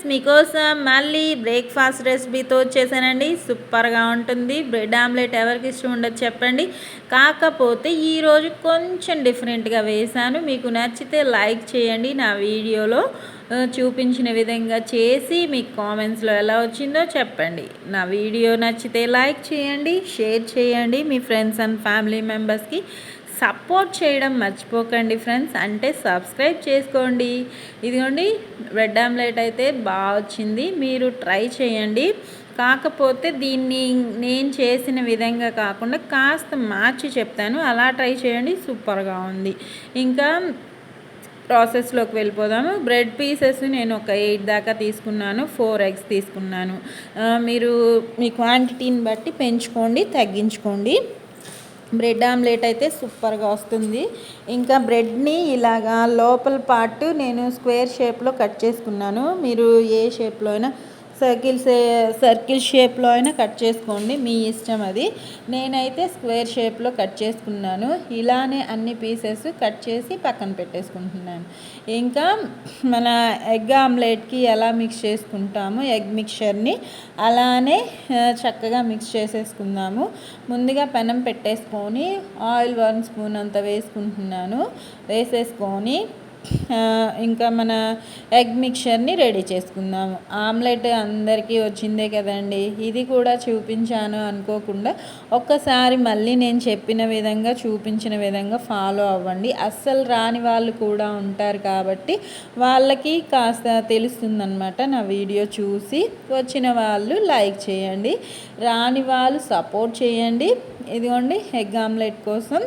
Friends మీకోసం మళ్ళీ breakfast రెసిపీతో వచ్చేసానండి. సూపర్గా ఉంటుంది. బ్రెడ్ ఆమ్లెట్ ఎవరికి ఇష్టం ఉండదు చెప్పండి. కాకపోతే ఈరోజు కొంచెం డిఫరెంట్గా వేశాను. మీకు నచ్చితే లైక్ చేయండి. నా వీడియోలో చూపించిన విధంగా చేసి మీకు కామెంట్స్లో ఎలా వచ్చిందో చెప్పండి. నా వీడియో నచ్చితే లైక్ చేయండి షేర్ చేయండి మీ ఫ్రెండ్స్ అండ్ ఫ్యామిలీ మెంబర్స్కి. సపోర్ట్ చేయడం మర్చిపోకండి ఫ్రెండ్స్. అంటే సబ్స్క్రైబ్ చేసుకోండి. ఇదిగోండి బ్రెడ్ ఆమ్లెట్ అయితే బాగా వచ్చింది. మీరు ట్రై చేయండి. కాకపోతే దీన్ని నేను చేసిన విధంగా కాకుండా కాస్త మార్చి చెప్తాను. అలా ట్రై చేయండి. సూపర్గా ఉంది. ఇంకా ప్రాసెస్లోకి వెళ్ళిపోదాము. బ్రెడ్ పీసెస్ నేను ఒక ఎయిట్ దాకా తీసుకున్నాను. ఫోర్ ఎగ్స్ తీసుకున్నాను. మీరు మీ క్వాంటిటీని బట్టి పెంచుకోండి తగ్గించుకోండి. బ్రెడ్ ఆమ్లెట్ అయితే సూపర్గా వస్తుంది. ఇంకా బ్రెడ్ని ఇలాగా లోపల పార్ట్ నేను స్క్వేర్ షేప్లో కట్ చేసుకున్నాను. మీరు ఏ షేప్లో అయినా సర్కిల్స్ సర్కిల్ షేప్లో అయినా కట్ చేసుకోండి మీ ఇష్టం అది. నేనైతే స్క్వేర్ షేప్లో కట్ చేసుకున్నాను. ఇలానే అన్ని పీసెస్ కట్ చేసి పక్కన పెట్టేసుకుంటున్నాను. ఇంకా మన ఎగ్ ఆమ్లెట్కి ఎలా మిక్స్ చేసుకుంటాము ఎగ్ మిక్చర్ని అలానే చక్కగా మిక్స్ చేసేసుకుందాము. ముందుగా పెనం పెట్టేసుకొని ఆయిల్ వన్ స్పూన్ అంత వేసుకుంటున్నాను. వేసేసుకొని ఇంకా మన ఎగ్ మిక్చర్ని రెడీ చేసుకుందాము. ఆమ్లెట్ అందరికీ వచ్చిందే కదండి. ఇది కూడా చూపించాను అనుకోకుండా ఒక్కసారి మళ్ళీ నేను చెప్పిన విధంగా చూపించిన విధంగా ఫాలో అవ్వండి. అస్సలు రాని వాళ్ళు కూడా ఉంటారు కాబట్టి వాళ్ళకి కాస్త తెలుస్తుందన్నమాట నా వీడియో చూసి. వచ్చిన వాళ్ళు లైక్ చేయండి. రాని వాళ్ళు సపోర్ట్ చేయండి. ఇదిగోండి ఎగ్ ఆమ్లెట్ కోసం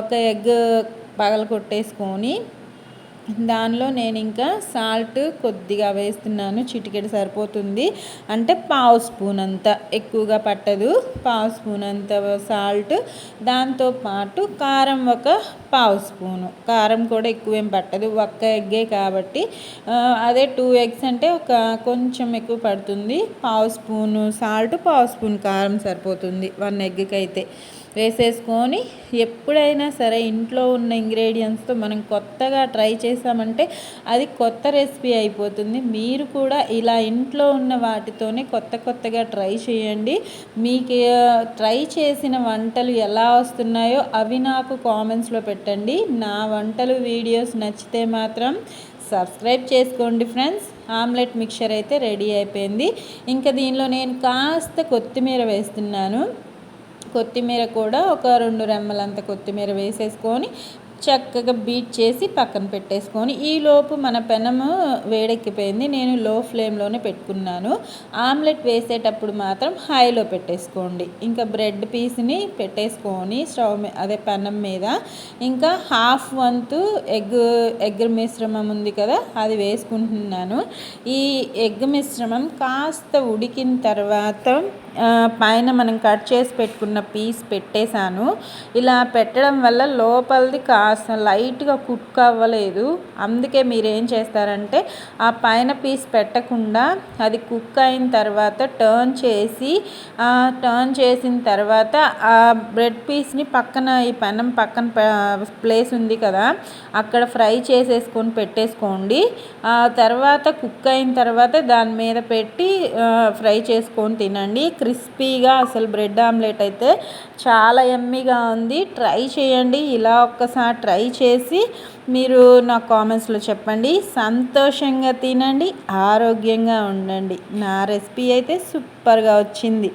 ఒక ఎగ్ పగల కొట్టేసుకొని దానిలో నేను ఇంకా సాల్ట్ కొద్దిగా వేస్తున్నాను చిటికెడు సరిపోతుంది. అంటే పావు స్పూన్ అంత ఎక్కువగా పట్టదు. పావు స్పూన్ అంత సాల్ట్. దాంతోపాటు కారం ఒక పావు స్పూను. కారం కూడా ఎక్కువేం పట్టదు ఒక్క ఎగ్గే కాబట్టి. అదే టూ ఎగ్స్ అంటే ఒక కొంచెం ఎక్కువ పడుతుంది. పావు స్పూను సాల్ట్ పావు స్పూన్ కారం సరిపోతుంది వన్ ఎగ్కి అయితే వేసేసుకొని ఎప్పుడైనా సరే ఇంట్లో ఉన్న ఇంగ్రీడియంట్స్తో మనం కొత్తగా ట్రై చేసామంటే అది కొత్త రెసిపీ అయిపోతుంది. మీరు కూడా ఇలా ఇంట్లో ఉన్న వాటితోనే కొత్త కొత్తగా ట్రై చేయండి. మీకు ట్రై చేసిన వంటలు ఎలా వస్తున్నాయో అవి నాకు కామెంట్స్లో పెట్టండి. నా వంటలు వీడియోస్ నచ్చితే మాత్రం సబ్స్క్రైబ్ చేసుకోండి ఫ్రెండ్స్. ఆమ్లెట్ మిక్చర్ అయితే రెడీ అయిపోయింది. ఇంకా దీనిలో నేను కాస్త కొత్తిమీర వేస్తున్నాను. కొత్తిమీర కూడా ఒక రెండు రెమ్మలంత కొత్తిమీర వేసేసుకొని చక్కగా బీట్ చేసి పక్కన పెట్టేసుకొని ఈలోపు మన పెనము వేడెక్కిపోయింది. నేను లో ఫ్లేమ్లోనే పెట్టుకున్నాను. ఆమ్లెట్ వేసేటప్పుడు మాత్రం హైలో పెట్టేసుకోండి. ఇంకా బ్రెడ్ పీస్ని పెట్టేసుకొని స్టవ్ అదే పెనం మీద ఇంకా హాఫ్ వంతు ఎగ్ ఎగ్ మిశ్రమం ఉంది కదా అది వేసుకుంటున్నాను. ఈ ఎగ్ మిశ్రమం కాస్త ఉడికిన తర్వాత పైన మనం కట్ చేసి పెట్టుకున్న పీస్ పెట్టేశాను. ఇలా పెట్టడం వల్ల లోపలిది కాస్త లైట్గా కుక్ అవ్వలేదు. అందుకే మీరు ఏం చేస్తారంటే ఆ పైన పీస్ పెట్టకుండా అది కుక్ అయిన తర్వాత టర్న్ చేసి టర్న్ చేసిన తర్వాత ఆ బ్రెడ్ పీస్ని పక్కన ఈ పెనం పక్కన ప్లేస్ ఉంది కదా అక్కడ ఫ్రై చేసేసుకొని పెట్టేసుకోండి. ఆ తర్వాత కుక్ అయిన తర్వాత దాని మీద పెట్టి ఫ్రై చేసుకొని తినండి. క్రిస్పీగా అసలు బ్రెడ్ ఆమ్లెట్ అయితే చాలా ఎమ్మీగా ఉంది. ట్రై చేయండి. ఇలా ఒక్కసారి ట్రై చేసి మీరు నా కామెంట్స్లో చెప్పండి. సంతోషంగా తినండి. ఆరోగ్యంగా ఉండండి. నా రెసిపీ అయితే సూపర్గా వచ్చింది.